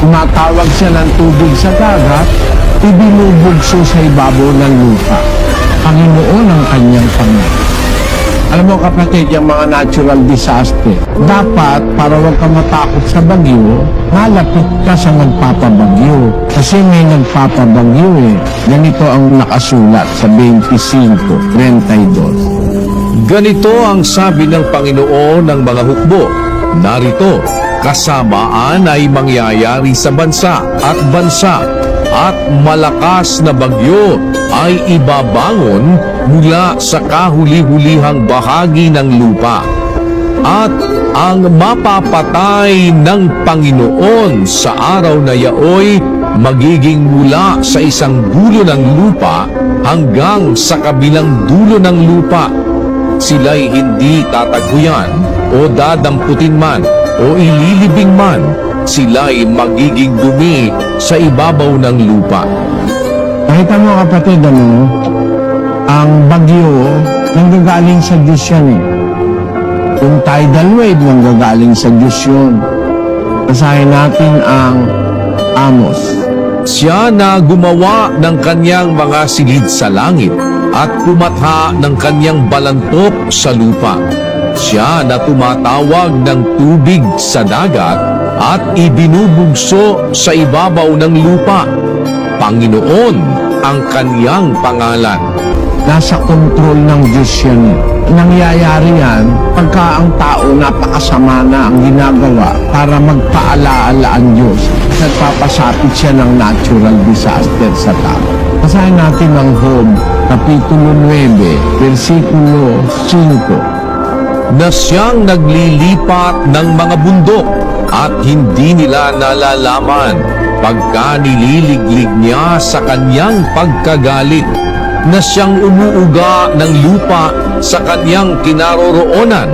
tumatawag siya ng tubig sa dagat, ibinubugso sa ibabaw ng lupa. Panginoon ang kanyang Panginoon. Alam mo kapatid, yung mga natural disaster, dapat para huwag ka matakot sa bagyo, malapit ka sa nagpapabagyo. Kasi may nagpapabagyo eh. Ganito ang nakasulat sa 25, 32. Ganito ang sabi ng Panginoon ng mga hukbo. Narito, kasamaan ay mangyayari sa bansa at bansa at malakas na bagyo ay ibabangon mula sa kahuli-hulihang bahagi ng lupa. At ang mapapatay ng Panginoon sa araw na yaoy magiging mula sa isang dulo ng lupa hanggang sa kabilang dulo ng lupa sila'y hindi tatagpuyan o dadamputin man o ililibing man, sila'y magiging dumi sa ibabaw ng lupa. Nakita mo kapatid, ano, ang bagyo, nanggagaling sa Diyos yan eh. Yung tidal wave, nanggagaling sa Diyos yun. Basahin natin ang Amos. Siya na gumawa ng kanyang mga silid sa langit at pumatha ng kanyang balantok sa lupa. Siya na tumatawag ng tubig sa dagat at ibinubugso sa ibabaw ng lupa. Panginoon ang kanyang pangalan. Nasa kontrol ng Diyos yan. Nangyayari yan pagka ang tao napakasama na ang ginagawa para magpaalaala ang Diyos. Nagpapasapit siya ng natural disaster sa tao. Basahin natin ang Job, Kapitulo 9, versikulo 5. Na siyang naglilipat ng mga bundok at hindi nila nalalaman pagka nililiglig niya sa kanyang pagkagalit na siyang umuuga ng lupa sa kanyang kinaroroonan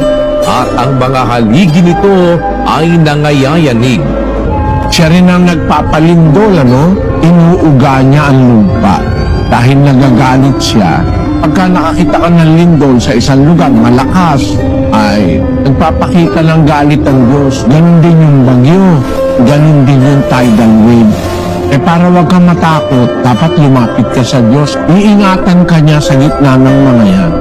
at ang mga haligi nito ay nangayayanig. Siya rin ang nagpapalindol, ano? Inuuga niya ang lupa. Dahil nagagalit siya, pagka nakakita ka ng lindol sa isang lugar, malakas, ay nagpapakita ng galit ang Diyos. Ganon din yung bagyo. Ganon din yung tidal wave. Eh para wag kang matakot, dapat lumapit ka sa Diyos. Iingatan ka niya sa gitna ng mga yan.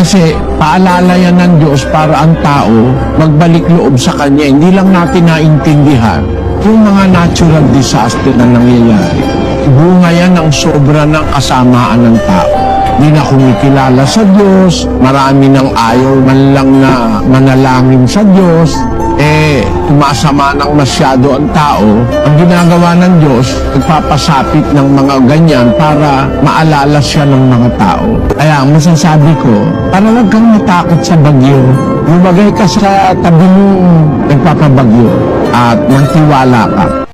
Kasi paalala yan ng Diyos para ang tao magbalik loob sa Kanya. Hindi lang natin naintindihan yung mga natural disaster na nangyayari. Bunga yan ng sobra ng kasamaan ng tao. Hindi na kumikilala sa Diyos, marami nang ayaw man lang na manalangin sa Diyos, eh, tumasama ng masyado ang tao, ang ginagawa ng Diyos, nagpapasapit ng mga ganyan para maalala siya ng mga tao. Kaya masasabi ko, para huwag kang matakot sa bagyo, lumagay ka sa tabi ng nagpapabagyo at magtiwala ka.